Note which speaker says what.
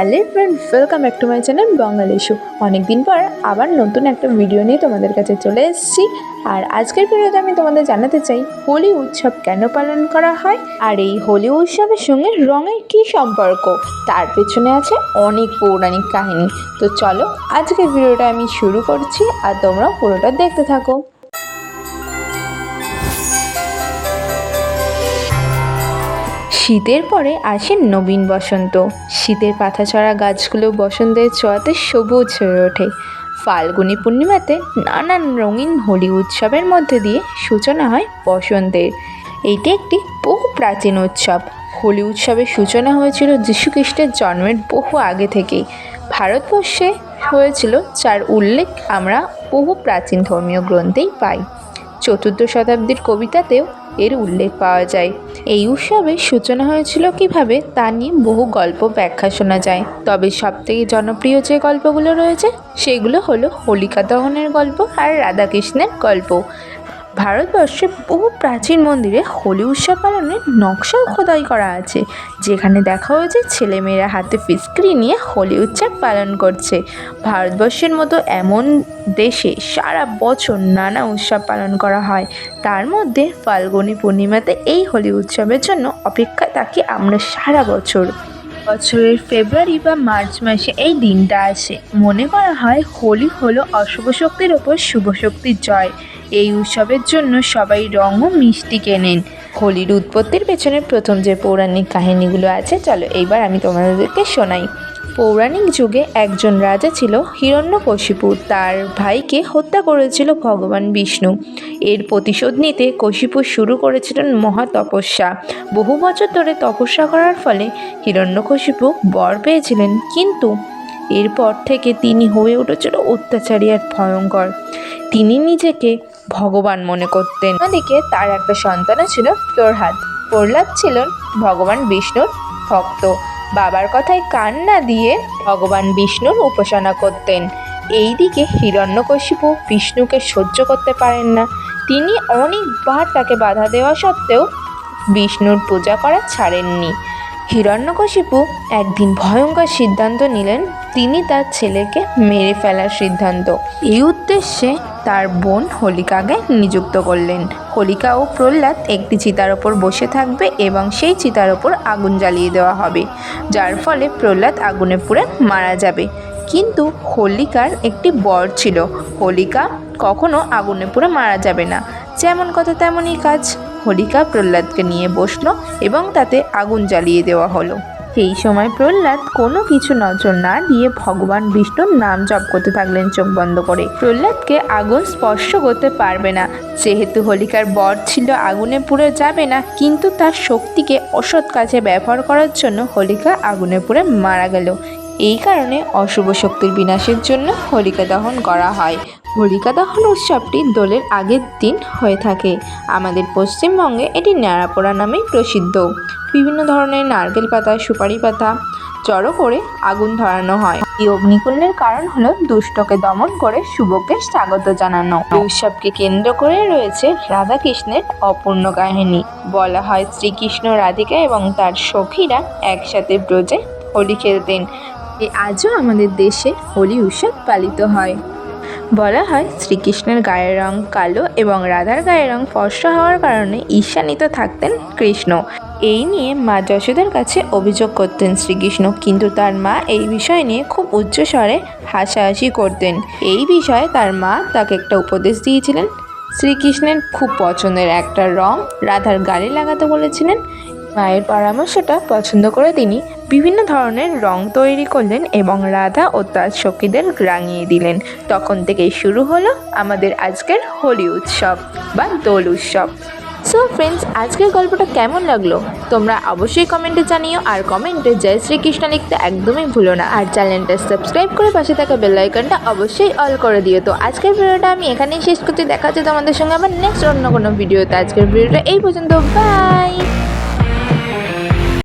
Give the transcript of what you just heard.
Speaker 1: Hello friend welcome back to my channel Bangali issue অনেকদিন পর আবার নতুন একটা ভিডিও নিয়ে তোমাদের কাছে চলে এসেছি। আর আজকের ভিডিওতে আমি তোমাদের জানাতে চাই, হোলি উৎসব কেন পালন করা হয় আর এই হোলি উৎসবের সঙ্গে রঙের কী সম্পর্ক? তার পেছনে আছে অনেক পৌরাণিক কাহিনী। তো চলো আজকের ভিডিওটা আমি শুরু করছি আর তোমরা পুরোটা দেখতে থাকো। শীতের পরে আসে নবীন বসন্ত। শীতের পাতা ছড়া গাছগুলো বসন্তের ছোঁয়াতে সবুজ হয়ে ওঠে। ফাল্গুনি পূর্ণিমাতে নানান রঙিন হোলি উৎসবের মধ্যে দিয়ে সূচনা হয় বসন্তের। এটি একটি বহু প্রাচীন উৎসব। হোলি উৎসবের সূচনা হয়েছিল যীশুখ্রিস্টের জন্মের বহু আগে থেকেই। ভারতবর্ষে হয়েছিল যার উল্লেখ আমরা বহু প্রাচীন ধর্মীয় গ্রন্থেই পাই। চতুর্থ শতাব্দীর কবিতাতেও এর উল্লেখ পাওয়া যায়। এই উৎসবের সূচনা হয়েছিল কীভাবে তা নিয়ে বহু গল্প ব্যাখ্যা শোনা যায়। তবে সবথেকে জনপ্রিয় যে গল্পগুলো রয়েছে, সেগুলো হলো হোলিকা দহনের গল্প আর রাধাকৃষ্ণের গল্প। ভারতবর্ষে বহু প্রাচীন মন্দিরে হোলি উৎসব পালনের নকশাও খোদাই করা আছে, যেখানে দেখা হয়েছে ছেলেমেয়েরা হাতে ফিসক্রি নিয়ে হোলি উৎসব পালন করছে। ভারতবর্ষের মতো এমন দেশে সারা বছর নানা উৎসব পালন করা হয়। তার মধ্যে ফাল্গুনী পূর্ণিমাতে এই হোলি উৎসবের জন্য অপেক্ষা থাকি আমরা সারা বছর। বছরের ফেব্রুয়ারি বা মার্চ মাসে এই দিনটা আসে। মনে করা হয় হোলি হলো অশুভ শক্তির ওপর শুভ শক্তির জয়। এই উৎসবের জন্য সবাই রং ও মিষ্টি কেনেন। হোলির উৎপত্তির পেছনে প্রথম যে পৌরাণিক কাহিনীগুলো আছে, চলো এইবার আমি তোমাদেরকে শোনাই। পৌরাণিক যুগে একজন রাজা ছিল হিরণ্যকশিপু তার ভাইকে হত্যা করেছিল ভগবান বিষ্ণু। এর প্রতিশোধ নিতে কশিপু শুরু করেছিলেন মহা তপস্যা বহু বছর ধরে তপস্যা করার ফলে হিরণ্যকশিপু বর পেয়েছিলেন, কিন্তু এরপর থেকে তিনি হয়ে উঠেছিল অত্যাচারী আর ভয়ঙ্কর। তিনি নিজেকে ভগবান মনে করতেন। অন্যদিকে তার একটা সন্তানও ছিল প্রহ্লাদ। প্রহ্লাদ ছিলেন ভগবান বিষ্ণুর ভক্ত। বাবার কথায় কান না দিয়ে ভগবান বিষ্ণুর উপাসনা করতেন। এইদিকে হিরণ্যকশিপু বিষ্ণুকে সহ্য করতে পারেন না। তিনি অনেকবার তাকে বাধা দেওয়া সত্ত্বেও বিষ্ণুর পূজা করা ছাড়েননি। হিরণ্যকশিপু একদিন ভয়ঙ্কর সিদ্ধান্ত নিলেন তিনি তার ছেলেকে মেরে ফেলার সিদ্ধান্ত। এই উদ্দেশ্যে তার বোন হোলিকাকে নিযুক্ত করলেন। হোলিকা ও প্রহ্লাদ একটি চিতার ওপর বসে থাকবে এবং সেই চিতার ওপর আগুন জ্বালিয়ে দেওয়া হবে, যার ফলে প্রহ্লাদ আগুনে পুড়ে মারা যাবে। কিন্তু হোলিকার একটি বর ছিল। হোলিকা কখনো আগুনে পুড়ে মারা যাবে না। যেমন কথা তেমনই কাজ। হোলিকা প্রহ্লাদকে নিয়ে বসল এবং তাতে আগুন জ্বালিয়ে দেওয়া হলো। সেই সময় প্রহ্লাদ কোনো কিছু নজর না দিয়ে ভগবান বিষ্ণুর নাম জপ করতে থাকলেন চোখ বন্ধ করে। প্রহ্লাদকে আগুন স্পর্শ করতে পারবে না। যেহেতু হোলিকার বর ছিল, আগুনে পুড়ে যাবে না, কিন্তু তার শক্তিকে অসৎ কাজে ব্যবহার করার জন্য হোলিকা আগুনে পুড়ে মারা গেল। এই কারণে অশুভ শক্তির বিনাশের জন্য হোলিকা দহন করা হয়। হোলিকা দহন উৎসবটি দোলের আগের দিন হয়ে থাকে। আমাদের পশ্চিমবঙ্গে এটি ন্যাড়াপোড়া নামেই প্রসিদ্ধ। বিভিন্ন ধরনের নারকেল পাতা, সুপারি পাতা জড়ো করে আগুন ধরানো হয়। এই অগ্নিকুণ্ডের কারণ হলো দুষ্টকে দমন করে শুভকে স্বাগত জানানো। এই উৎসবকে কেন্দ্র করে রয়েছে রাধাকৃষ্ণের অপূর্ণ কাহিনী। বলা হয় শ্রীকৃষ্ণ রাধিকা এবং তার সখীরা একসাথে ব্রজে হোলি খেলতেন। আজও আমাদের দেশে হোলি উৎসব পালিত হয়। বলা হয়, শ্রীকৃষ্ণের গায়ের রং কালো এবং রাধার গায়ের রং ফর্সা হওয়ার কারণে ঈর্ষান্বিত থাকতেন কৃষ্ণ। এই নিয়ে মা যশোদার কাছে অভিযোগ করতেন শ্রীকৃষ্ণ, কিন্তু তার মা এই বিষয় নিয়ে খুব উচ্চ স্বরে হাসাহাসি করতেন। এই বিষয়ে তার মা তাকে একটা উপদেশ দিয়েছিলেন, শ্রীকৃষ্ণের খুব পছন্দের একটা রং রাধার গালে লাগাতে বলেছিলেন মায়ের পরামর্শটা পছন্দ করে তিনি বিভিন্ন ধরনের রং তৈরি করলেন এবং রাধা ও তার সখীদের রাঙিয়ে দিলেন। তখন থেকেই শুরু হলো আমাদের আজকের হোলি উৎসব বা দোল উৎসব। সো ফ্রেন্ডস আজকের গল্পটা কেমন লাগল? তোমরা অবশ্যই কমেন্টে জানিও আর কমেন্টে জয় শ্রীকৃষ্ণ লিখতে একদমই ভুলো না। আর চ্যানেলটা সাবস্ক্রাইব করে পাশে থাকা বেল আইকনটা অবশ্যই অল করে দিও। তো আজকের ভিডিওটা আমি এখানেই শেষ করতে দেখা হচ্ছে তোমাদের সঙ্গে আবার নেক্সট অন্য কোনো ভিডিওতে আজকের ভিডিওটা এই পর্যন্ত। বাই